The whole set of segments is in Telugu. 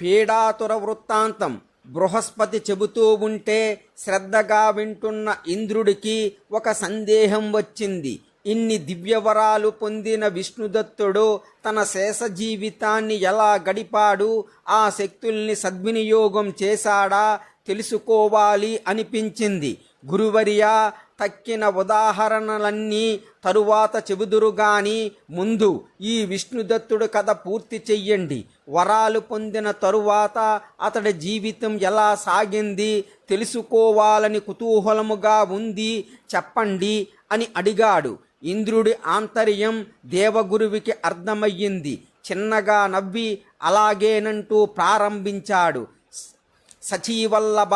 పీడాతుర వృత్తాంతం బృహస్పతి చెబుతూ ఉంటే శ్రద్ధగా వింటున్న ఇంద్రుడికి ఒక సందేహం వచ్చింది. ఇన్ని దివ్యవరాలు పొందిన విష్ణుదత్తుడు తన శేష జీవితాన్ని ఎలా గడిపాడు ఆ శక్తుల్ని సద్వినియోగం చేశాడా తెలుసుకోవాలి అనిపించింది. గురువరియా తక్కిన ఉదాహరణలన్నీ తరువాత చెబుదురు గాని ముందు ఈ విష్ణుదత్తుడు కథ పూర్తి చెయ్యండి. వరాలు పొందిన తరువాత అతడి జీవితం ఎలా సాగింది తెలుసుకోవాలని కుతూహలముగా ఉంది చెప్పండి అని అడిగాడు. ఇంద్రుడి ఆంతర్యం దేవగురువికి అర్థమయ్యింది. చిన్నగా నవ్వి అలాగేనంటూ ప్రారంభించాడు. సచీవల్లభ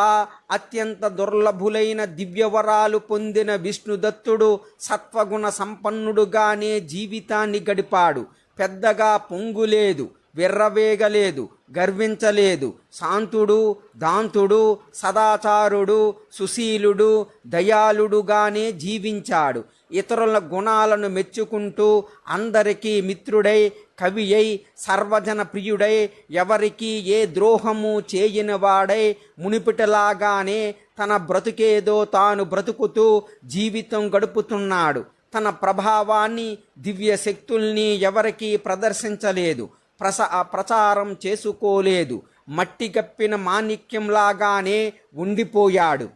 అత్యంత దుర్లభులైన దివ్యవరాలు పొందిన విష్ణుదత్తుడు సత్వగుణ సంపన్నుడుగానే జీవితాన్ని గడిపాడు. పెద్దగా పొంగులేదు. విర్రవేగలేదు గర్వించలేదు. శాంతుడు దాంతుడు సదాచారుడు సుశీలుడు దయాళుడుగానే జీవించాడు. ఇతరుల గుణాలను మెచ్చుకుంటూ అందరికీ మిత్రుడై కవి అయి సర్వజన ప్రియుడై ఎవరికి ఏ ద్రోహము చేయనివాడై మునిపిటలాగానే తన బ్రతుకేదో తాను బ్రతుకుతూ జీవితం గడుపుతున్నాడు. తన ప్రభావాన్ని దివ్య శక్తుల్ని ఎవరికీ ప్రదర్శించలేదు. ప్రస ప్రచారం చేసుకోలేదు. మట్టి గప్పిన మాణిక్యంలాగానే ఉండిపోయాడు.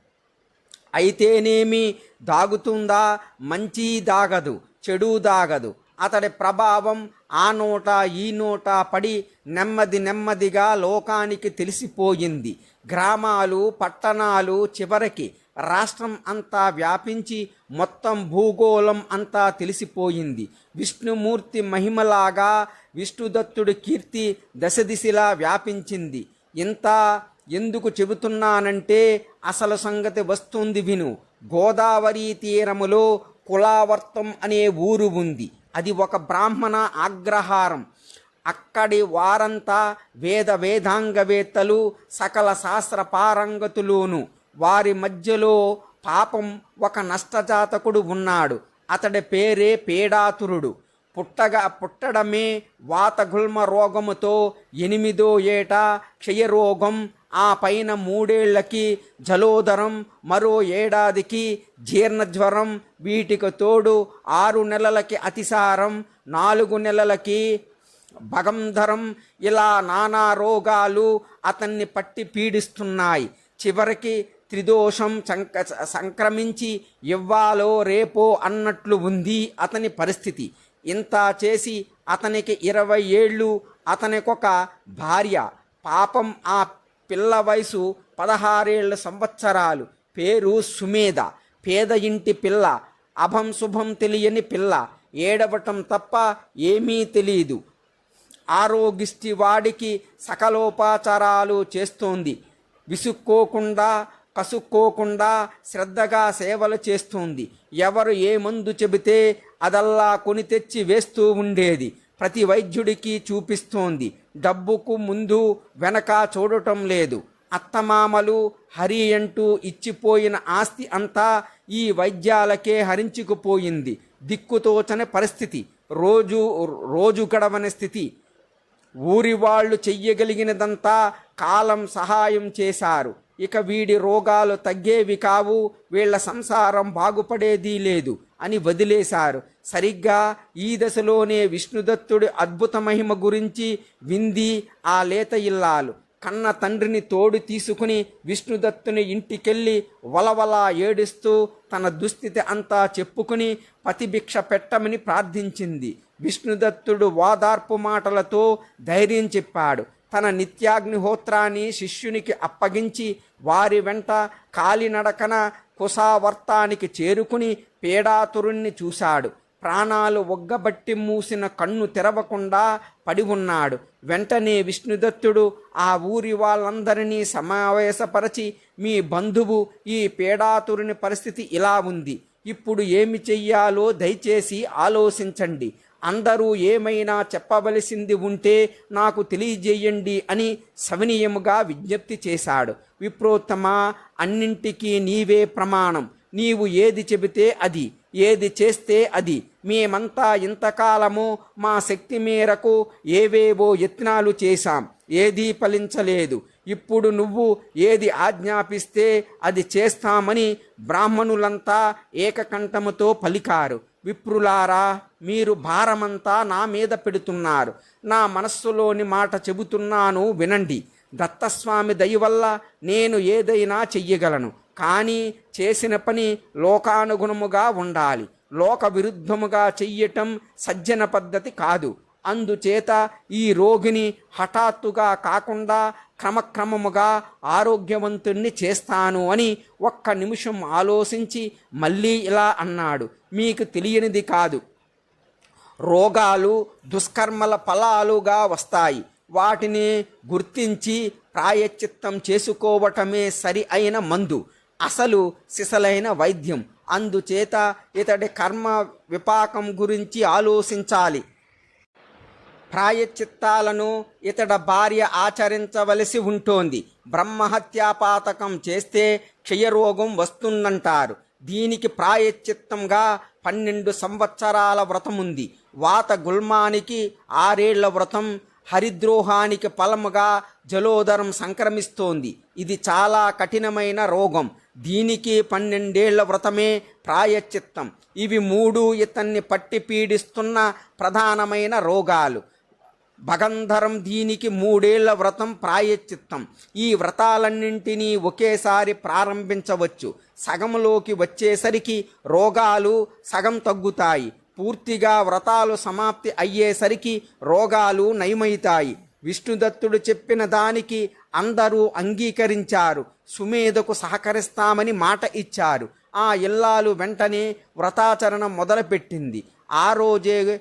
అయితేనేమి దాగుతుందా? మంచి దాగదు చెడు దాగదు. అతడి ప్రభావం ఆ నోట ఈ నోట పడి నెమ్మది నెమ్మదిగా లోకానికి తెలిసిపోయింది. గ్రామాలు పట్టణాలు చివరికి రాష్ట్రం అంతా వ్యాపించి మొత్తం భూగోళం అంతా తెలిసిపోయింది. విష్ణుమూర్తి మహిమలాగా విష్ణుదత్తుడి కీర్తి దశ దిశలా వ్యాపించింది. ఇంత ఎందుకు చెబుతున్నానంటే అసలు సంగతి వస్తుంది విను. గోదావరి తీరములో కులావర్తం అనే ఊరు ఉంది. అది ఒక బ్రాహ్మణ ఆగ్రహారం. అక్కడి వారంతా వేద వేదాంగవేత్తలు సకల శాస్త్ర పారంగతులోను. వారి మధ్యలో పాపం ఒక నష్టజాతకుడు ఉన్నాడు. అతడి పేరే పేడాతురుడు. పుట్టగా పుట్టడమే వాతగుల్మ రోగముతో ఎనిమిదో ఏట క్షయరోగం. ఆ పైన మూడేళ్ళకి జలోదరం మరో ఏడాదికి జీర్ణజ్వరం. వీటికి తోడు ఆరు నెలలకి అతిసారం నాలుగు నెలలకి భగంధరం. ఇలా నానా రోగాలు అతన్ని పట్టి పీడిస్తున్నాయి. చివరికి త్రిదోషం సంక సంక్రమించి ఇవ్వాలో రేపో అన్నట్లు ఉంది అతని పరిస్థితి. ఇంత చేసి అతనికి ఇరవై ఏళ్ళు అతనికొక భార్య. పాపం ఆ పిల్ల వయసు పదహారేళ్ళ సంవత్సరాలు. పేరు సుమేధ. పేద ఇంటి పిల్ల. అభం శుభం తెలియని పిల్ల. ఏడవటం తప్ప ఏమీ తెలియదు ఆరోగిష్టి వాడికి సకలోపాచారాలు చేస్తోంది. విసుక్కోకుండా కసుక్కోకుండా శ్రద్ధగా సేవలు చేస్తుంది. ఎవరు ఏ మందు చెబితే అదల్లా కొని తెచ్చి వేస్తూ ఉండేది. ప్రతి వైద్యుడికి చూపిస్తోంది. డబ్బుకు ముందు వెనక చూడటం లేదు. అత్తమామలు హరి అంటూ ఇచ్చిపోయిన ఆస్తి అంతా ఈ వైద్యాలకే హరించుకుపోయింది. దిక్కుతోచని పరిస్థితి. రోజు రోజు గడవని స్థితి. ఊరి వాళ్ళు చెయ్యగలిగినదంతా కాలం సహాయం చేశారు. ఇక వీడి రోగాలు తగ్గేవి కావు వీళ్ళ సంసారం బాగుపడేది లేదు అని వదిలేశారు. సరిగ్గా ఈ దశలోనే విష్ణుదత్తుడి అద్భుత మహిమ గురించి వింది ఆ లేత ఇల్లాలు. కన్న తండ్రిని తోడు తీసుకుని విష్ణుదత్తుని ఇంటికెళ్ళి వలవలా ఏడుస్తూ తన దుస్థితి అంతా చెప్పుకుని పతిభిక్ష పెట్టమని ప్రార్థించింది. విష్ణుదత్తుడు ఓదార్పు మాటలతో ధైర్యం చెప్పాడు. తన నిత్యాగ్నిహోత్రాన్ని శిష్యునికి అప్పగించి వారి వెంట కాలినడకన కుసావర్తానికి చేరుకుని పీడాతురుణ్ణి చూశాడు. ప్రాణాలు ఒగ్గబట్టి మూసిన కన్ను తెరవకుండా పడి ఉన్నాడు. వెంటనే విష్ణుదత్తుడు ఆ ఊరి వాళ్ళందరినీ సమావేశపరచి మీ బంధువు ఈ పీడాతురుని పరిస్థితి ఇలా ఉంది. ఇప్పుడు ఏమి చెయ్యాలో దయచేసి ఆలోచించండి. అందరూ ఏమైనా చెప్పవలసింది ఉంటే నాకు తెలియజేయండి అని సవినీయముగా విజ్ఞప్తి చేశాడు. విప్రోత్తమ అన్నింటికీ నీవే ప్రమాణం. నీవు ఏది చెబితే అది ఏది చేస్తే అది. మేమంతా ఇంతకాలము మా శక్తి మేరకు ఏవేవో యత్నాలు చేశాం. ఏదీ ఫలించలేదు. ఇప్పుడు నువ్వు ఏది ఆజ్ఞాపిస్తే అది చేస్తామని బ్రాహ్మణులంతా ఏకకంఠముతో పలికారు. విప్రులారా మీరు భారమంతా నా మీద పెడుతున్నారు. నా మనస్సులోని మాట చెబుతున్నాను వినండి. దత్తస్వామి దయ వల్ల నేను ఏదైనా చెయ్యగలను. కానీ చేసిన పని లోకానుగుణముగా ఉండాలి. లోక విరుద్ధముగా చెయ్యటం సజ్జన పద్ధతి కాదు. అందుచేత ఈ రోగిని హఠాత్తుగా కాకుండా క్రమక్రమముగా ఆరోగ్యవంతుణ్ణి చేస్తాను అని ఒక్క నిమిషం ఆలోచించి మళ్ళీ ఇలా అన్నాడు. మీకు తెలియనిది కాదు. రోగాలు దుష్కర్మల ఫలాలుగా వస్తాయి. వాటిని గుర్తించి ప్రాయశ్చిత్తం చేసుకోవటమే సరి అయిన మందు. అసలు సిసలైన వైద్యం. అందుచేత ఇతడి కర్మ విపాకం గురించి ఆలోచించాలి. ప్రాయశ్చిత్తాలను ఇతడ భార్య ఆచరించవలసి ఉంటోంది. బ్రహ్మహత్యాపాతకం చేస్తే క్షయరోగం వస్తుందంటారు. దీనికి ప్రాయశ్చిత్తంగా పన్నెండు సంవత్సరాల వ్రతముంది. వాత గుల్మానికి ఆరేళ్ళ వ్రతం హరిద్రోహానికి ఫలముగా జలోదరం సంక్రమిస్తోంది. ఇది చాలా కఠినమైన రోగం. దీనికి పన్నెండేళ్ళ వ్రతమే ప్రాయశ్చిత్తం. ఇవి మూడు ఇతన్ని పట్టి పీడిస్తున్న ప్రధానమైన రోగాలు. భగంధరం దీనికి మూడేళ్ళ వ్రతం ప్రాయశ్చిత్తం. ఈ వ్రతాలన్నింటినీ ఒకేసారి ప్రారంభించవచ్చు. సగంలోకి వచ్చేసరికి రోగాలు సగం తగ్గుతాయి. పూర్తిగా వ్రతాలు సమాప్తి అయ్యేసరికి రోగాలు నయమవుతాయి. విష్ణుదత్తుడు చెప్పిన దానికి అందరూ అంగీకరించారు. సుమేధకు సహకరిస్తామని మాట ఇచ్చారు. ఆ ఇల్లాలు వెంటనే వ్రతాచరణ మొదలుపెట్టింది. ఆ రోజే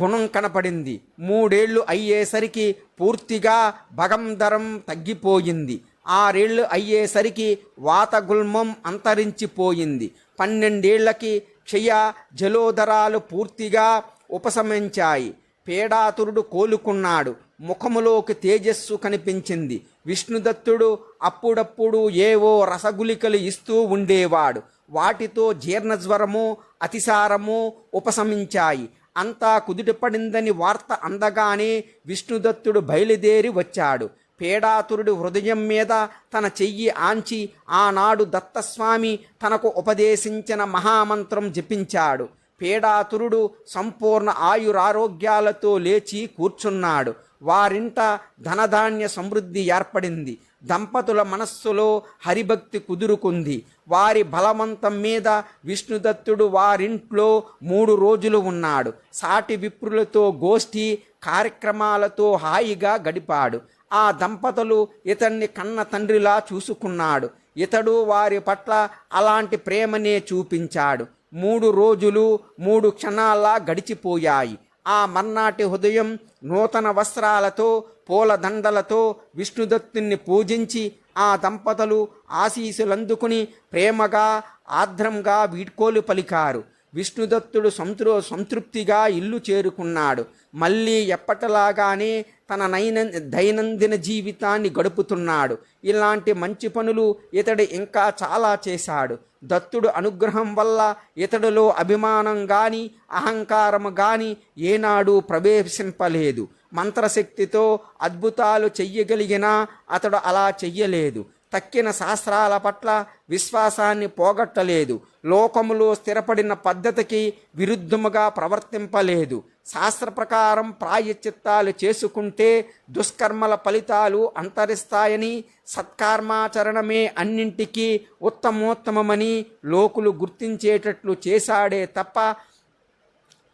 గుణం కనపడింది. మూడేళ్ళు అయ్యేసరికి పూర్తిగా భగంధరం తగ్గిపోయింది. ఆరేళ్ళు అయ్యేసరికి వాతగుల్మం అంతరించిపోయింది. పన్నెండేళ్ళకి క్షయ జలోదరాలు పూర్తిగా ఉపశమించాయి. పేడాతురుడు కోలుకున్నాడు. ముఖములోకి తేజస్సు కనిపించింది. విష్ణుదత్తుడు అప్పుడప్పుడు ఏవో రసగులికలు ఇస్తూ ఉండేవాడు. వాటితో జీర్ణజ్వరము అతిసారము ఉపశమించాయి. అంతా కుదుటపడిందని వార్త అందగానే విష్ణుదత్తుడు బయలుదేరి వచ్చాడు. పేడాతురుడి హృదయం మీద తన చెయ్యి ఆంచి ఆనాడు దత్తస్వామి తనకు ఉపదేశించిన మహామంత్రం జపించాడు. పేడాతురుడు సంపూర్ణ ఆయురారోగ్యాలతో లేచి కూర్చున్నాడు. వారింట ధనధాన్య సమృద్ధి ఏర్పడింది. దంపతుల మనస్సులో హరిభక్తి కుదురుకుంది. వారి బలవంతం మీద విష్ణుదత్తుడు వారింట్లో మూడు రోజులు ఉన్నాడు. సాటి విప్రులతో గోష్ఠి కార్యక్రమాలతో హాయిగా గడిపాడు. ఆ దంపతులు ఇతన్ని కన్న తండ్రిలా చూసుకున్నాడు. ఇతడు వారి పట్ల అలాంటి ప్రేమనే చూపించాడు. మూడు రోజులు మూడు క్షణాల్లా గడిచిపోయాయి. ఆ మర్నాటి ఉదయం నూతన వస్త్రాలతో పూలదండలతో విష్ణుదత్తుని పూజించి ఆ దంపతులు ఆశీసులందుకుని ప్రేమగా ఆర్ద్రంగా వీడ్కోలు పలికారు. విష్ణుదత్తుడు సంతృ సంతృప్తిగా ఇల్లు చేరుకున్నాడు. మళ్ళీ ఎప్పటిలాగానే తన నైన దైనందిన జీవితాన్ని గడుపుతున్నాడు. ఇలాంటి మంచి పనులు ఇతడు ఇంకా చాలా చేశాడు. దత్తుడు అనుగ్రహం వల్ల ఇతడులో అభిమానం గాని అహంకారం గాని ఏనాడు ప్రవేశింపలేదు. మంత్రశక్తితో అద్భుతాలు చెయ్యగలిగినా అతడు అలా చెయ్యలేదు. తక్కిన శాస్త్రాల పట్ల విశ్వాసాన్ని పోగొట్టలేదు. లోకములో స్థిరపడిన పద్ధతికి విరుద్ధముగా ప్రవర్తింపలేదు. శాస్త్ర ప్రకారం ప్రాయశ్చిత్తాలు చేసుకుంటే దుష్కర్మల ఫలితాలు అంతరిస్తాయని సత్కర్మాచరణమే అన్నింటికీ ఉత్తమోత్తమమని లోకులు గుర్తించేటట్లు చేశాడే తప్ప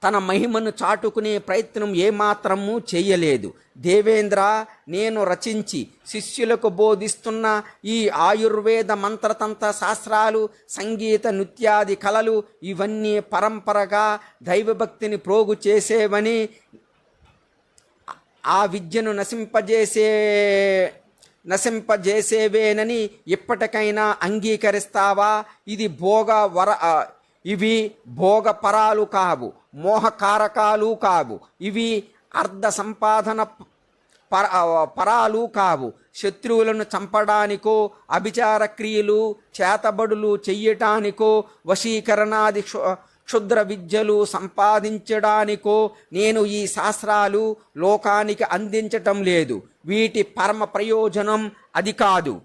తన మహిమను చాటుకునే ప్రయత్నం ఏమాత్రము చేయలేదు. దేవేంద్ర నేను రచించి శిష్యులకు బోధిస్తున్న ఈ ఆయుర్వేద మంత్రతంత్ర శాస్త్రాలు సంగీత నృత్యాది కళలు ఇవన్నీ పరంపరగా దైవభక్తిని ప్రోగు చేసేవని ఆ విద్యను నశింపజేసే నశింపజేసేవేనని ఇప్పటికైనా అంగీకరిస్తావా? ఇది భోగ వర ఇవి భోగపరాలు కావు. మోహకారకాలు కావు. ఇవి అర్ధ సంపాదన పర పరాలు కావు. శత్రువులను చంపడానికో అభిచార క్రియలు చేతబడులు చెయ్యటానికో వశీకరణాది క్షు- క్షుద్ర విద్యలు సంపాదించడానికో నేను ఈ శాస్త్రాలు లోకానికి అందించటం లేదు. వీటి పరమ ప్రయోజనం అది కాదు.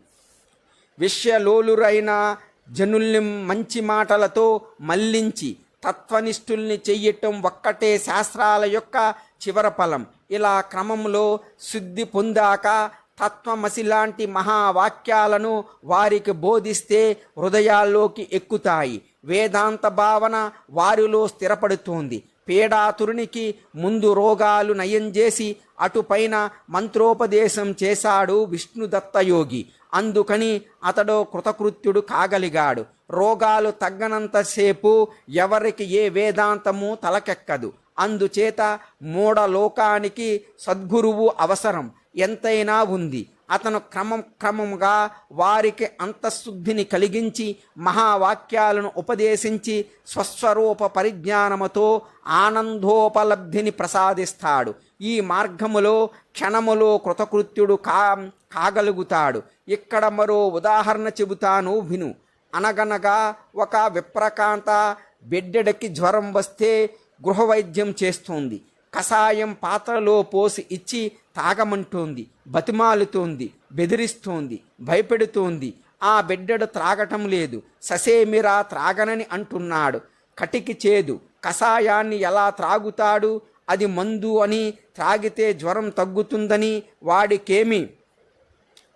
విషయలోలురైన జనుల్ని మంచి మాటలతో మళ్ళించి తత్వనిష్ఠుల్ని చెయ్యటం ఒక్కటే శాస్త్రాల యొక్క చివర ఫలం. ఇలా క్రమంలో శుద్ధి పొందాక తత్వమసి లాంటి మహావాక్యాలను వారికి బోధిస్తే హృదయాల్లోకి ఎక్కుతాయి. వేదాంత భావన వారిలో స్థిరపడుతుంది. పీడాతురునికి ముందు రోగాలు నయం చేసి అటుపైన మంత్రోపదేశం చేశాడు విష్ణుదత్తయోగి. అందుకని అతడు కృతకృత్యుడు కాగలిగాడు. రోగాలు తగ్గనంతసేపు ఎవరికి ఏ వేదాంతము తలకెక్కదు. అందుచేత మూఢలోకానికి సద్గురువు అవసరం. ఎంతైనా ఉంది. అతను క్రమం క్రమంగా వారికి అంతఃశుద్ధిని కలిగించి మహావాక్యాలను ఉపదేశించి స్వస్వరూప పరిజ్ఞానముతో ఆనందోపలబ్ధిని ప్రసాదిస్తాడు. ఈ మార్గములో క్షణములో కృతకృత్యుడు కా కాగలుగుతాడు. ఇక్కడ మరో ఉదాహరణ చెబుతాను విను. అనగనగా ఒక విప్రకాంత బిడ్డడికి జ్వరం వస్తే గృహవైద్యం చేస్తుంది. కషాయం పాత్రలో పోసి ఇచ్చి తాగమంటోంది. బతిమాలుతోంది. బెదిరిస్తోంది. భయపెడుతోంది. ఆ బిడ్డడు త్రాగటం లేదు. ససేమిరా త్రాగనని అంటున్నాడు. కటికి చేదు. కషాయాన్ని ఎలా త్రాగుతాడు? అది మందు అని త్రాగితే జ్వరం తగ్గుతుందని వాడికేమీ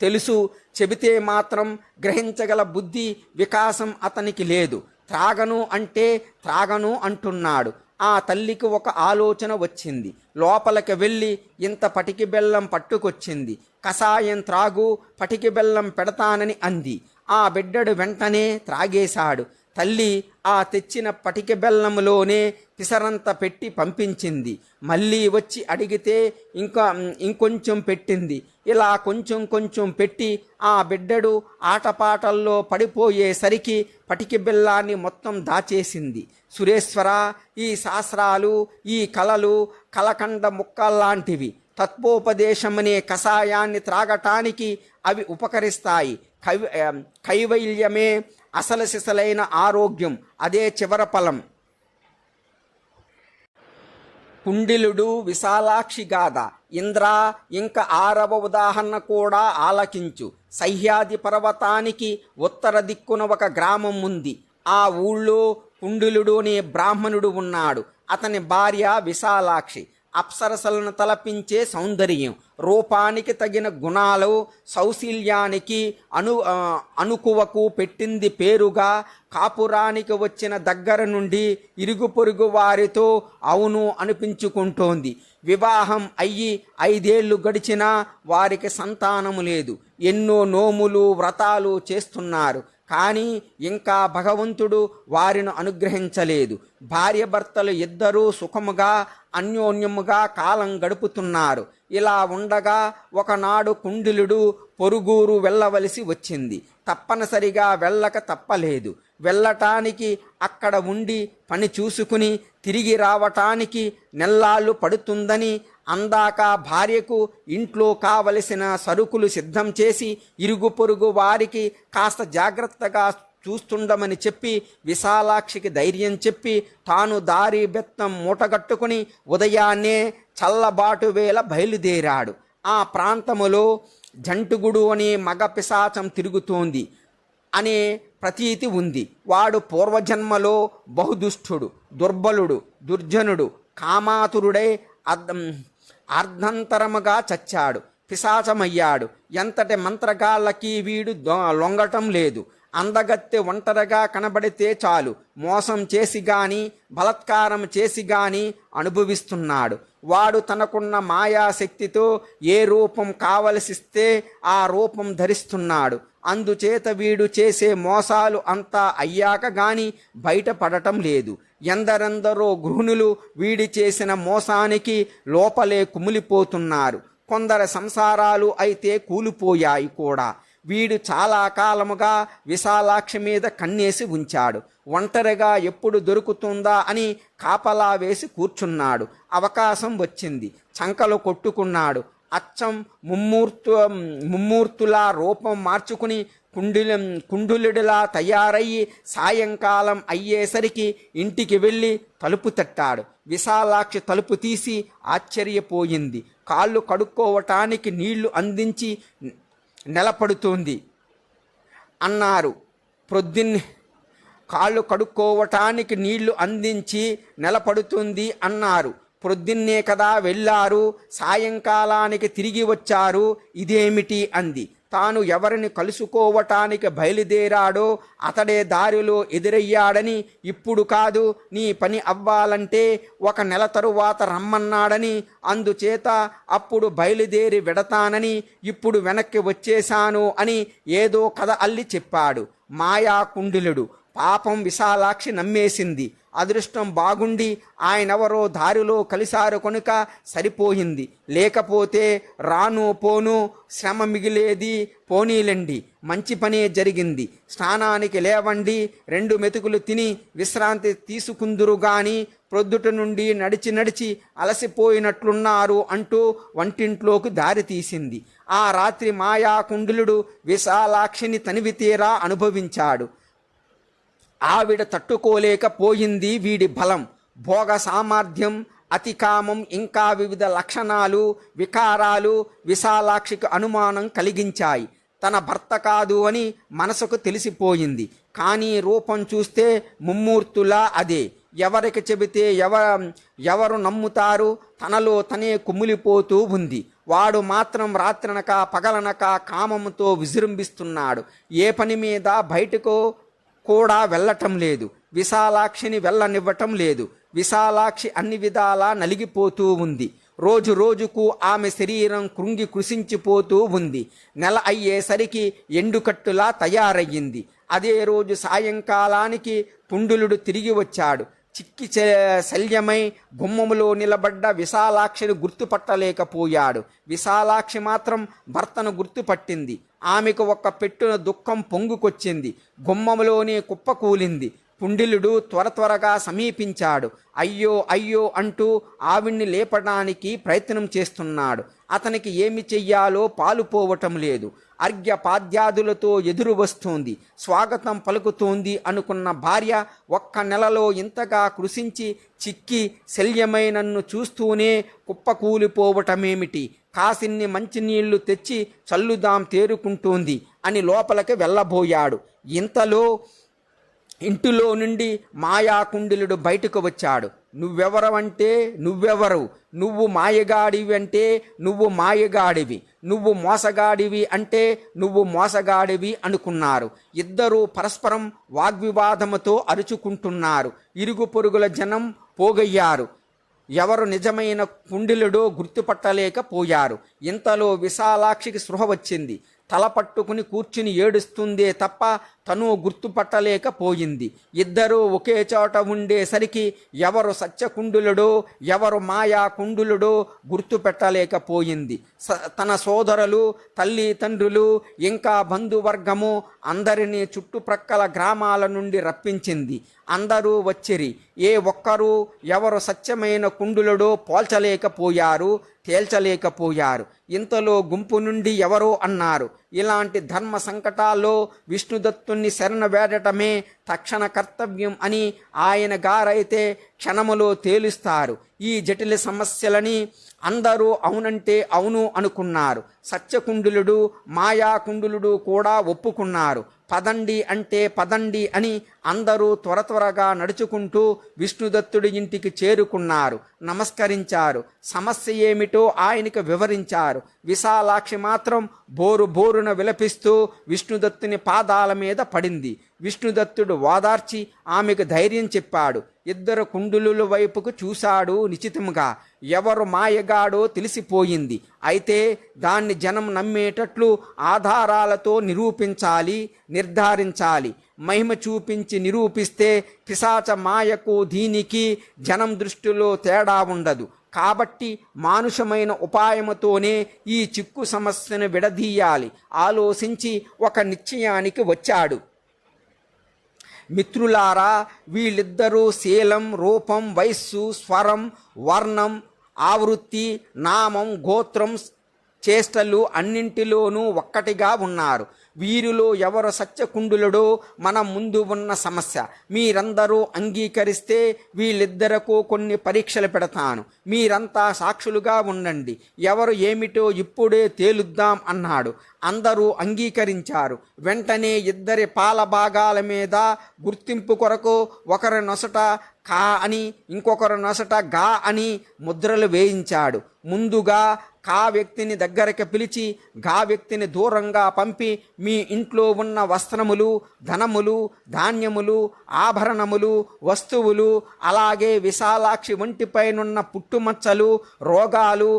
తెలుసు. చెబితే మాత్రం గ్రహించగల బుద్ధి వికాసం అతనికి లేదు. త్రాగను అంటే త్రాగను అంటున్నాడు. ఆ తల్లికి ఒక ఆలోచన వచ్చింది. లోపలికి వెళ్ళి ఇంత పటికి బెల్లం పట్టుకొచ్చింది. కషాయం త్రాగు పటికి బెల్లం పెడతానని అంది. ఆ బిడ్డడు వెంటనే త్రాగేశాడు. తల్లి ఆ తెచ్చిన పటికి బెల్లంలోనే పిసరంత పెట్టి పంపించింది. మళ్ళీ వచ్చి అడిగితే ఇంకా ఇంకొంచెం పెట్టింది. ఇలా కొంచెం కొంచెం పెట్టి ఆ బిడ్డడు ఆటపాటల్లో పడిపోయేసరికి పటికి బిల్లాన్ని మొత్తం దాచేసింది. సురేశ్వర ఈ శాస్త్రాలు ఈ కళలు కలకండ ముక్కల్లాంటివి. తత్వోపదేశమనే కషాయాన్ని త్రాగటానికి అవి ఉపకరిస్తాయి. కై కైవల్యమే అసలు సిసలైన ఆరోగ్యం. అదే చివర ఫలం కుండిలుడు విశాలాక్షి గాథ. ఇంద్ర ఇంకా ఆరవ ఉదాహరణ కూడా ఆలకించు. సహ్యాది పర్వతానికి ఉత్తర దిక్కున ఒక గ్రామం ఉంది. ఆ ఊళ్ళో కుండిలుడు అనే బ్రాహ్మణుడు ఉన్నాడు. అతని భార్య విశాలాక్షి. అప్సరసలను తలపించే సౌందర్యం. రూపానికి తగిన గుణాలు సౌశీల్యానికి అను అనుకువకు పెట్టింది పేరుగా కాపురానికి వచ్చిన దగ్గర నుండి ఇరుగు పొరుగు వారితో అవును అనిపించుకుంటోంది. వివాహం అయ్యి ఐదేళ్ళు గడిచినా వారికి సంతానము లేదు. ఎన్నో నోములు వ్రతాలు చేస్తున్నారు. కానీ ఇంకా భగవంతుడు వారిని అనుగ్రహించలేదు. భార్యభర్తలు ఇద్దరూ సుఖముగా అన్యోన్యముగా కాలం గడుపుతున్నారు. ఇలా ఉండగా ఒకనాడు కుండిలుడు పొరుగురు వెళ్ళవలసి వచ్చింది. తప్పనిసరిగా వెళ్ళక తప్పలేదు. వెళ్ళటానికి అక్కడ ఉండి పని చూసుకుని తిరిగి రావటానికి నెల్లాళ్ళు పడుతుందని అందాక భార్యకు ఇంట్లో కావలసిన సరుకులు సిద్ధం చేసి ఇరుగు పొరుగు వారికి కాస్త జాగ్రత్తగా చూస్తుండమని చెప్పి విశాలాక్షికి ధైర్యం చెప్పి తాను దారి బెత్తం మూటగట్టుకుని ఉదయాన్నే చల్లబాటు వేళ బయలుదేరాడు. ఆ ప్రాంతములో జంటుగుడు అనే మగ పిశాచం తిరుగుతోంది అనే ప్రతీతి ఉంది. వాడు పూర్వజన్మలో బహుదుష్టుడు. దుర్బలుడు దుర్జనుడు కామాతురుడై అర్థం అర్ధంతరముగా చచ్చాడు. పిశాచమయ్యాడు. ఎంతటి మంత్రగాళ్ళకి వీడు లొంగటం లేదు. అందగత్తె ఒంటరిగా కనబడితే చాలు. మోసం చేసి గాని బలత్కారం చేసి గాని అనుభవిస్తున్నాడు. వాడు తనకున్న మాయాశక్తితో ఏ రూపం కావలసిస్తే ఆ రూపం ధరిస్తున్నాడు. అందుచేత వీడు చేసే మోసాలు అంతా అయ్యాక గాని బయటపడటం లేదు. ఎందరెందరో గృహిణులు వీడి చేసిన మోసానికి లోపలే కుమిలిపోతున్నారు. కొందరి సంసారాలు అయితే కూలిపోయాయి కూడా. వీడు చాలా కాలముగా విశాలాక్షి మీద కన్నేసి ఉంచాడు. ఒంటరిగా ఎప్పుడు దొరుకుతుందా అని కాపలా వేసి కూర్చున్నాడు. అవకాశం వచ్చింది. చంకలు కొట్టుకున్నాడు. అచ్చం ముమ్మూర్తు ముమ్మూర్తులా రూపం మార్చుకుని కుండిల కుండులుడిలా తయారయ్యి సాయంకాలం అయ్యేసరికి ఇంటికి వెళ్ళి తలుపు తట్టాడు. విశాలాక్షి తలుపు తీసి ఆశ్చర్యపోయింది. కాళ్ళు కడుక్కోవటానికి నీళ్ళు అందించి నిలపడుతుంది అన్నారు. ప్రొద్దున్నే కాళ్ళు కడుక్కోవటానికి నీళ్ళు అందించి నిలపడుతుంది అన్నారు. ప్రొద్దున్నే కదా వెళ్ళారు సాయంకాలానికి తిరిగి వచ్చారు ఇదేమిటి అంది. తాను ఎవరిని కలుసుకోవటానికి బయలుదేరాడో అతడే దారిలో ఎదురయ్యాడని ఇప్పుడు కాదు నీ పని అవ్వాలంటే ఒక నెల తరువాత రమ్మన్నాడని అందుచేత అప్పుడు బయలుదేరి వెడతానని ఇప్పుడు వెనక్కి వచ్చేశాను అని ఏదో కథ అల్లి చెప్పాడు. మాయాకుండిలుడు పాపం విశాలాక్షి నమ్మేసింది. అదృష్టం బాగుండి ఆయనెవరో దారిలో కలిశారు కనుక సరిపోయింది. లేకపోతే రాను పోను శ్రమ మిగిలేది పోనీలండి. మంచి పనే జరిగింది. స్నానానికి లేవండి రెండు మెతుకులు తిని విశ్రాంతి తీసుకుందురు గాని ప్రొద్దుట నుండి నడిచి నడిచి అలసిపోయినట్లున్నారు అంటూ వంటింట్లోకి దారి తీసింది. ఆ రాత్రి మాయా కుండులుడు విశాలాక్షిని తనివితీరా అనుభవించాడు. ఆవిడ తట్టుకోలేకపోయింది వీడి బలం. భోగ సామర్థ్యం అతికామం ఇంకా వివిధ లక్షణాలు వికారాలు విశాలాక్షికి అనుమానం కలిగించాయి. తన భర్త కాదు అని మనసుకు తెలిసిపోయింది. కానీ రూపం చూస్తే ముమ్మూర్తులా అదే. ఎవరికి చెబితే ఎవ ఎవరు నమ్ముతారు తనలో తనే కుమిలిపోతూ ఉంది. వాడు మాత్రం రాత్రనక పగలనక కామముతో విజృంభిస్తున్నాడు. ఏ పని మీద బయటకు కూడా వెళ్ళటం లేదు. విశాలాక్షిని వెళ్ళనివ్వటం లేదు. విశాలాక్షి అన్ని విధాలా నలిగిపోతూ ఉంది. రోజు రోజుకు ఆమె శరీరం కృంగి కృషించిపోతూ ఉంది. నెల అయ్యేసరికి ఎండుకట్టులా తయారయ్యింది. అదే రోజు సాయంకాలానికి పుండులుడు తిరిగి వచ్చాడు. చిక్కి శల్యమై గుమ్మములో నిలబడ్డ విశాలాక్షిని గుర్తుపట్టలేకపోయాడు. విశాలాక్షి మాత్రం భర్తను గుర్తుపట్టింది. ఆమెకు ఒక పెట్టున దుఃఖం పొంగుకొచ్చింది. గుమ్మములోనే కుప్పకూలింది పుండిలుడు త్వర త్వరగా సమీపించాడు. అయ్యో అయ్యో అంటూ ఆవిణ్ణి లేపడానికి ప్రయత్నం చేస్తున్నాడు. అతనికి ఏమి చెయ్యాలో పాలుపోవటం లేదు. అర్ఘ్యపాద్యాదులతో ఎదురు వస్తోంది. స్వాగతం పలుకుతోంది అనుకున్న భార్య ఒక్క నెలలో ఇంతగా కృషించి చిక్కి శల్యమై నన్ను చూస్తూనే కుప్పకూలిపోవటమేమిటి? కాసిన్ని మంచినీళ్ళు తెచ్చి చల్లుదాం తేరుకుంటోంది అని లోపలికి వెళ్ళబోయాడు. ఇంతలో ఇంటిలో నుండి మాయాకుండిలుడు బయటకు వచ్చాడు. నువ్వెవరవంటే నువ్వెవరు? నువ్వు మాయగాడివి అంటే నువ్వు మాయగాడివి. నువ్వు మోసగాడివి అంటే నువ్వు మోసగాడివి అనుకున్నారు. ఇద్దరూ పరస్పరం వాగ్వివాదముతో అరుచుకుంటున్నారు. ఇరుగు పొరుగుల జనం పోగయ్యారు. ఎవరు నిజమైన కుండిలుడో గుర్తుపట్టలేకపోయారు ఇంతలో విశాలాక్షికి స్పృహ వచ్చింది. తల పట్టుకుని కూర్చుని ఏడుస్తుందే తప్ప తను గుర్తుపట్టలేకపోయింది. ఇద్దరూ ఒకే చోట ఉండేసరికి ఎవరు సత్యకుండులుడో ఎవరు మాయాకుండులుడో గుర్తుపెట్టలేకపోయింది. స- తన సోదరులు తల్లి తండ్రులు ఇంకా బంధువర్గము అందరినీ చుట్టుప్రక్కల గ్రామాల నుండి రప్పించింది. అందరూ వచ్చిరి. ఏ ఒక్కరూ ఎవరు సత్యమైన కుండులుడో పోల్చలేకపోయారు. తేల్చలేకపోయారు. ఇంతలో గుంపు నుండి ఎవరో అన్నారు ఇలాంటి ధర్మ సంకటాల్లో విష్ణుదత్తుణ్ణి శరణ వేడటమే తక్షణ కర్తవ్యం అని ఆయన గారైతే క్షణములో తేలుస్తారు. ఈ జటిల సమస్యలని అందరూ అవునంటే అవును అనుకున్నారు. సత్యకుండులుడు మాయాకుండులుడు కూడా ఒప్పుకున్నారు. పదండి అంటే పదండి అని అందరూ త్వర త్వరగా నడుచుకుంటూ విష్ణుదత్తుడి ఇంటికి చేరుకున్నారు. నమస్కరించారు. సమస్య ఏమిటో ఆయనకు వివరించారు. విశాలాక్షి మాత్రం బోరు బోరున విలపిస్తూ విష్ణుదత్తుని పాదాల మీద పడింది. విష్ణుదత్తుడు ఓదార్చి ఆమెకు ధైర్యం చెప్పాడు. ఇద్దరు కుండులుల వైపుకు చూశాడు నిశ్చితముగా. ఎవరు మాయగాడో తెలిసిపోయింది. అయితే దాన్ని జనం నమ్మేటట్లు ఆధారాలతో నిరూపించాలి నిర్ధారించాలి. మహిమ చూపించి నిరూపిస్తే పిశాచ మాయకు దీనికి జనం దృష్టిలో తేడా ఉండదు. కాబట్టి మానుషమైన ఉపాయముతోనే ఈ చిక్కు సమస్యను విడదీయాలి. ఆలోచించి ఒక నిశ్చయానికి వచ్చాడు. మిత్రులారా వీళ్ళిద్దరూ శీలం రూపం వయస్సు స్వరం వర్ణం ఆవృత్తి నామం గోత్రం చేష్టలు అన్నింటిలోనూ ఒక్కటిగా ఉన్నారు. వీరిలో ఎవరు సత్యకుండులడో మన ముందు ఉన్న సమస్య. మీరందరూ అంగీకరిస్తే వీళ్ళిద్దరకు కొన్ని పరీక్షలు పెడతాను. మీరంతా సాక్షులుగా ఉండండి. ఎవరు ఏమిటో ఇప్పుడే తేలుద్దాం అన్నాడు. అందరూ అంగీకరించారు. వెంటనే ఇద్దరి పాల భాగాల మీద గుర్తింపు కొరకు ఒకరి నొసట కా అని ఇంకొకరు నొసట గా అని ముద్రలు వేయించాడు. ముందుగా కా వ్యక్తిని దగ్గరికి పిలిచి గా వ్యక్తిని దూరంగా పంపి మీ ఇంట్లో ఉన్న వస్త్రములు ధనములు ధాన్యములు ఆభరణములు వస్తువులు అలాగే విశాలాక్షి ఒంటిపైనున్న పుట్టుమచ్చలు రోగాలు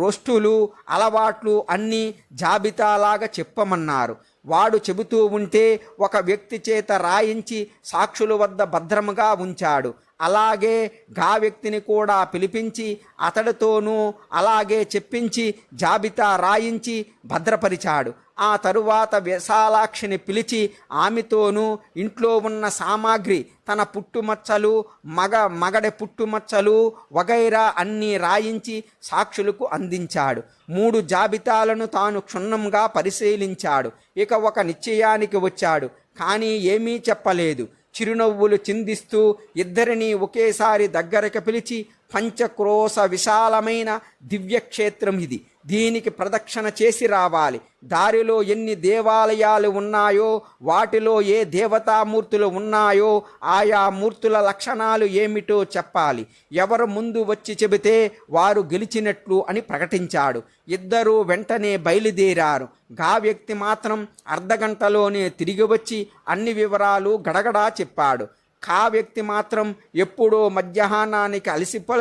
రొష్టులు అలవాట్లు అన్నీ జాబితాలాగా చెప్పమన్నారు. వాడు చెబుతూ ఉంటే ఒక వ్యక్తి చేత రాయించి సాక్షుల వద్ద భద్రముగా ఉంచాడు. అలాగే గా వ్యక్తిని కూడా పిలిపించి అతడితోనూ అలాగే చెప్పించి జాబితా రాయించి భద్రపరిచాడు. ఆ తరువాత విశాలాక్షిని పిలిచి ఆమెతోనూ ఇంట్లో ఉన్న సామాగ్రి తన పుట్టుమచ్చలు మగ మగడ పుట్టుమచ్చలు వగైరా అన్నీ రాయించి సాక్షులకు అందించాడు. మూడు జాబితాలను తాను క్షుణ్ణంగా పరిశీలించాడు. ఇక ఒక నిశ్చయానికి వచ్చాడు. కానీ ఏమీ చెప్పలేదు. చిరునవ్వులు చిందిస్తూ ఇద్దరిని ఒకేసారి దగ్గరకు పిలిచి పంచక్రోశ విశాలమైన దివ్యక్షేత్రం ఇది. దీనికి ప్రదక్షిణ చేసి రావాలి. దారిలో ఎన్ని దేవాలయాలు ఉన్నాయో వాటిలో ఏ దేవతామూర్తులు ఉన్నాయో ఆయా మూర్తుల లక్షణాలు ఏమిటో చెప్పాలి. ఎవరు ముందు వచ్చి చెబితే వారు గెలిచినట్లు అని ప్రకటించాడు. ఇద్దరూ వెంటనే బయలుదేరారు. గా వ్యక్తి మాత్రం అర్ధగంటలోనే తిరిగి వచ్చి అన్ని వివరాలు గడగడా చెప్పాడు. కా వ్యక్తి మాత్రం ఎప్పుడో మధ్యాహ్నానికి అలసిపల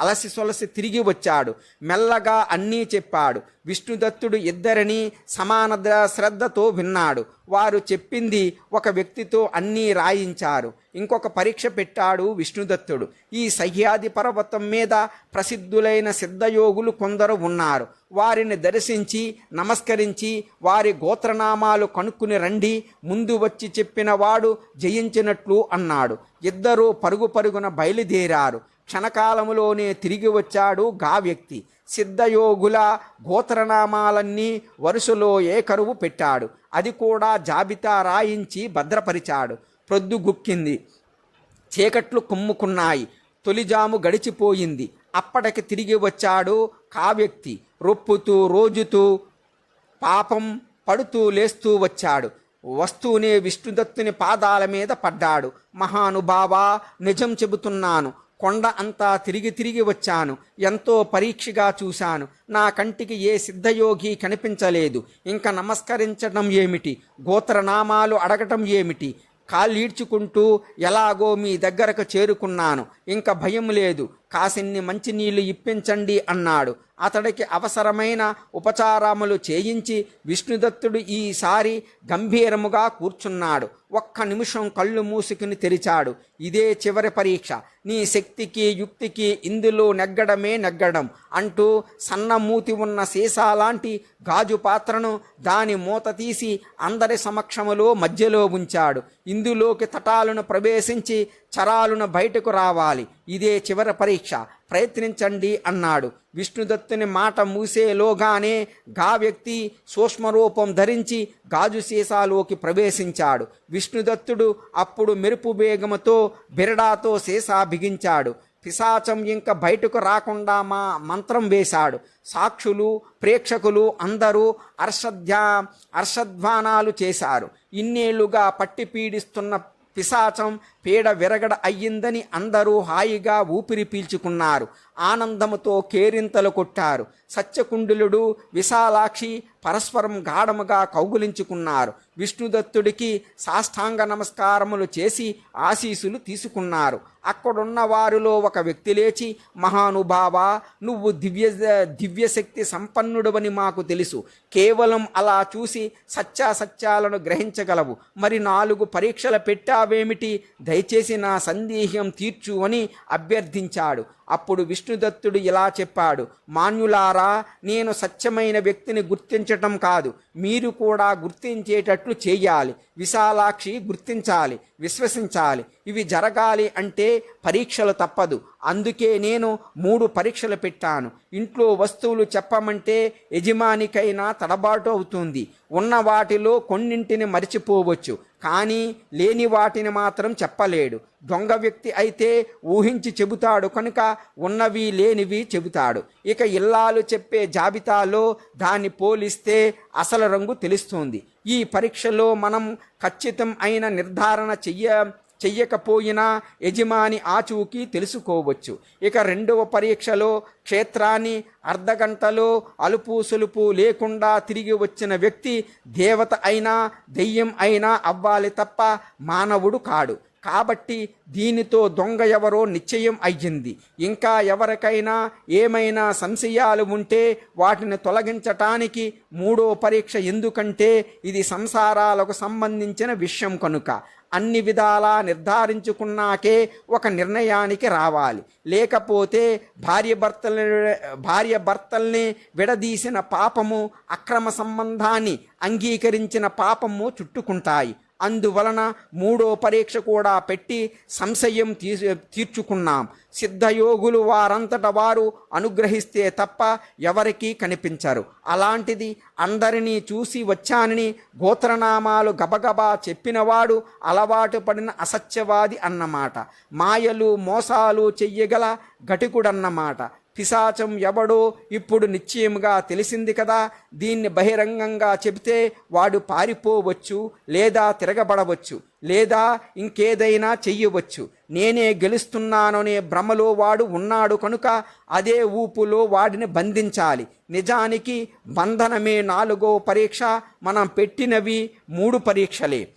అలసి సొలసి తిరిగి వచ్చాడు. మెల్లగా అన్నీ చెప్పాడు. విష్ణుదత్తుడు ఇద్దరిని సమాన శ్రద్ధతో విన్నాడు. వారు చెప్పింది ఒక వ్యక్తితో అన్నీ రాయించారు. ఇంకొక పరీక్ష పెట్టాడు విష్ణుదత్తుడు. ఈ సహ్యాది పర్వతం మీద ప్రసిద్ధులైన సిద్ధయోగులు కొందరు ఉన్నారు. వారిని దర్శించి నమస్కరించి వారి గోత్రనామాలు కనుక్కుని రండి. ముందు వచ్చి చెప్పిన వాడు జయించినట్లు అన్నాడు. ఇద్దరూ పరుగు పరుగున బయలుదేరారు. క్షణకాలములోనే తిరిగి వచ్చాడు గా వ్యక్తి. సిద్ధయోగుల గోత్రనామాలన్నీ వరుసలో కరువు పెట్టాడు. అది కూడా జాబితా రాయించి భద్రపరిచాడు. ప్రొద్దు గుక్కింది. చీకట్లు కుమ్ముకున్నాయి. తొలిజాము గడిచిపోయింది. అప్పటికి తిరిగి వచ్చాడు కా వ్యక్తి. రొప్పుతూ రోజుతూ పాపం పడుతూ లేస్తూ వచ్చాడు. వస్తూనే విష్ణుదత్తుని పాదాల మీద పడ్డాడు. మహానుభావా నిజం చెబుతున్నాను. కొండ అంతా తిరిగి తిరిగి వచ్చాను. ఎంతో పరీక్షగా చూశాను. నా కంటికి ఏ సిద్ధయోగి కనిపించలేదు. ఇంకా నమస్కరించడం ఏమిటి? గోత్రనామాలు అడగటం ఏమిటి? కాళ్ళీడ్చుకుంటూ ఎలాగో మీ దగ్గరకు చేరుకున్నాను. ఇంకా భయం లేదు. కాసిన్ని మంచినీళ్ళు ఇప్పించండి అన్నాడు. అతడికి అవసరమైన ఉపచారములు చేయించి విష్ణుదత్తుడు ఈసారి గంభీరముగా కూర్చున్నాడు. ఒక్క నిమిషం కళ్ళు మూసుకుని తెరిచాడు. ఇదే చివరి పరీక్ష. నీ శక్తికి యుక్తికి ఇందులో నెగ్గడమే నెగ్గడం అంటూ సన్నమూతి ఉన్న సీసా లాంటి గాజు పాత్రను దాని మూత తీసి అందరి సమక్షములో మధ్యలో ఉంచాడు. ఇందులోకి తటాలను ప్రవేశించి చరాలున బయటకు రావాలి. ఇదే చివరి పరీక్ష. ప్రయత్నించండి అన్నాడు. విష్ణుదత్తుని మాట మూసేలోగానే గా వ్యక్తి సూక్ష్మరూపం ధరించి గాజు సీసాలోకి ప్రవేశించాడు. విష్ణుదత్తుడు అప్పుడు మెరుపు వేగముతో బిరడాతో సీసా బిగించాడు. పిశాచం ఇంక బయటకు రాకుండా మా మంత్రం వేశాడు. సాక్షులు ప్రేక్షకులు అందరూ హర్షధ్యా హర్షధ్వానాలు చేశారు. ఇన్నేళ్ళుగా పట్టి పీడిస్తున్న పిశాచం పీడ విరగడ అయ్యిందని అందరూ హాయిగా ఊపిరి పీల్చుకున్నారు. ఆనందముతో కేరింతలు కొట్టారు. సత్యకుండులుడు విశాలాక్షి పరస్పరం గాఢముగా కౌగులించుకున్నారు. విష్ణుదత్తుడికి సాష్టాంగ నమస్కారములు చేసి ఆశీసులు తీసుకున్నారు. అక్కడున్న వారిలో ఒక వ్యక్తి లేచి మహానుభావ నువ్వు దివ్య దివ్యశక్తి సంపన్నుడవని మాకు తెలుసు. కేవలం అలా చూసి సత్యాసత్యాలను గ్రహించగలవు. మరి నాలుగు పరీక్షలు పెట్టావేమిటి? దయచేసి నా సందేహం తీర్చు అని అభ్యర్థించాడు. అప్పుడు విష్ణుదత్తుడు ఇలా చెప్పాడు మాన్యులారా నేను సత్యమైన వ్యక్తిని గుర్తించటం కాదు. మీరు కూడా గుర్తించేటట్లు చేయాలి. విశాలాక్షి గుర్తించాలి విశ్వసించాలి. ఇవి జరగాలి అంటే పరీక్షలు తప్పదు. అందుకే నేను మూడు పరీక్షలు పెట్టాను. ఇంట్లో వస్తువులు చెప్పమంటే యజమానికైనా తడబాటు అవుతుంది. ఉన్న వాటిలో కొన్నింటిని మరిచిపోవచ్చు. కానీ లేని వాటిని మాత్రం చెప్పలేడు. దొంగ వ్యక్తి అయితే ఊహించి చెబుతాడు కనుక ఉన్నవి లేనివి చెబుతాడు. ఇక ఇల్లాలు చెప్పే జాబితాలో దాన్ని పోలిస్తే అసలు రంగు తెలుస్తుంది. ఈ పరీక్షలో మనం ఖచ్చితం అయిన నిర్ధారణ చెయ్య చెయ్యకపోయినా యజమాని ఆచూకీ తెలుసుకోవచ్చు. ఇక రెండవ పరీక్షలో క్షేత్రాన్ని అర్ధగంటలో అలుపు సులుపు లేకుండా తిరిగి వచ్చిన వ్యక్తి దేవత అయినా దెయ్యం అయినా అవ్వాలి తప్ప మానవుడు కాడు. కాబట్టి దీనితో దొంగ ఎవరో నిశ్చయం అయ్యింది. ఇంకా ఎవరికైనా ఏమైనా సంశయాలు ఉంటే వాటిని తొలగించటానికి మూడో పరీక్ష ఎందుకంటే ఇది సంసారాలకు సంబంధించిన విషయం కనుక. అన్ని విధాలా నిర్ధారించుకున్నాకే ఒక నిర్ణయానికి రావాలి. లేకపోతే భార్య భర్తల్ని భార్య భర్తల్ని విడదీసిన పాపము అక్రమ సంబంధాన్ని అంగీకరించిన పాపము చుట్టుకుంటాయి. అందువలన మూడో పరీక్ష కూడా పెట్టి సంశయం తీ తీర్చుకున్నాం. సిద్ధయోగులు వారంతట వారు అనుగ్రహిస్తే తప్ప ఎవరికీ కనిపించరు. అలాంటిది అందరినీ చూసి వచ్చానని గోత్రనామాలు గబగబా చెప్పినవాడు అలవాటు పడిన అసత్యవాది అన్నమాట. మాయలు మోసాలు చెయ్యగల ఘటికుడన్నమాట. పిశాచం ఎవడో ఇప్పుడు నిశ్చయముగా తెలిసింది కదా. దీన్ని బహిరంగంగా చెబితే వాడు పారిపోవచ్చు లేదా తిరగబడవచ్చు లేదా ఇంకేదైనా చెయ్యవచ్చు. నేనే గెలుస్తున్నాననే భ్రమలో వాడు ఉన్నాడు కనుక అదే ఊపులో వాడిని బంధించాలి. నిజానికి బంధనమే నాలుగో పరీక్ష మనం పెట్టినవి మూడు పరీక్షలే.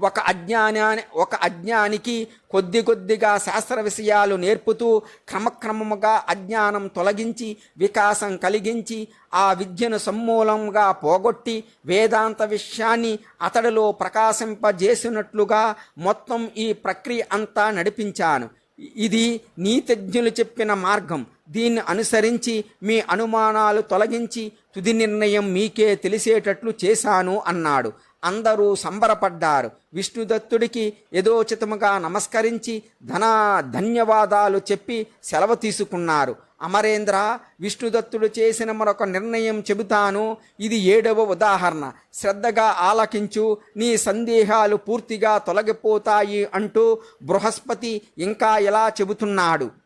ఒక అజ్ఞానా ఒక అజ్ఞానికి కొద్ది కొద్దిగా శాస్త్ర విషయాలు నేర్పుతూ క్రమక్రమముగా అజ్ఞానం తొలగించి వికాసం కలిగించి ఆ విద్యను సమూలంగా పోగొట్టి వేదాంత విషయాన్ని అతడిలో ప్రకాశింపజేసినట్లుగా మొత్తం ఈ ప్రక్రియ అంతా నడిపించాను. ఇది నీతజ్ఞులు చెప్పిన మార్గం. దీన్ని అనుసరించి మీ అనుమానాలు తొలగించి తుది నిర్ణయం మీకే తెలిసేటట్లు చేశాను అన్నాడు. అందరూ సంబరపడ్డారు. విష్ణుదత్తుడికి యథోచితముగా నమస్కరించి ధన ధన్యవాదాలు చెప్పి సెలవు తీసుకున్నారు. అమరేంద్ర విష్ణుదత్తుడు చేసిన మరొక నిర్ణయం చెబుతాను. ఇది ఏడవ ఉదాహరణ. శ్రద్ధగా ఆలకించు నీ సందేహాలు పూర్తిగా తొలగిపోతాయి అంటూ బృహస్పతి ఇంకా ఎలా చెబుతున్నాడు?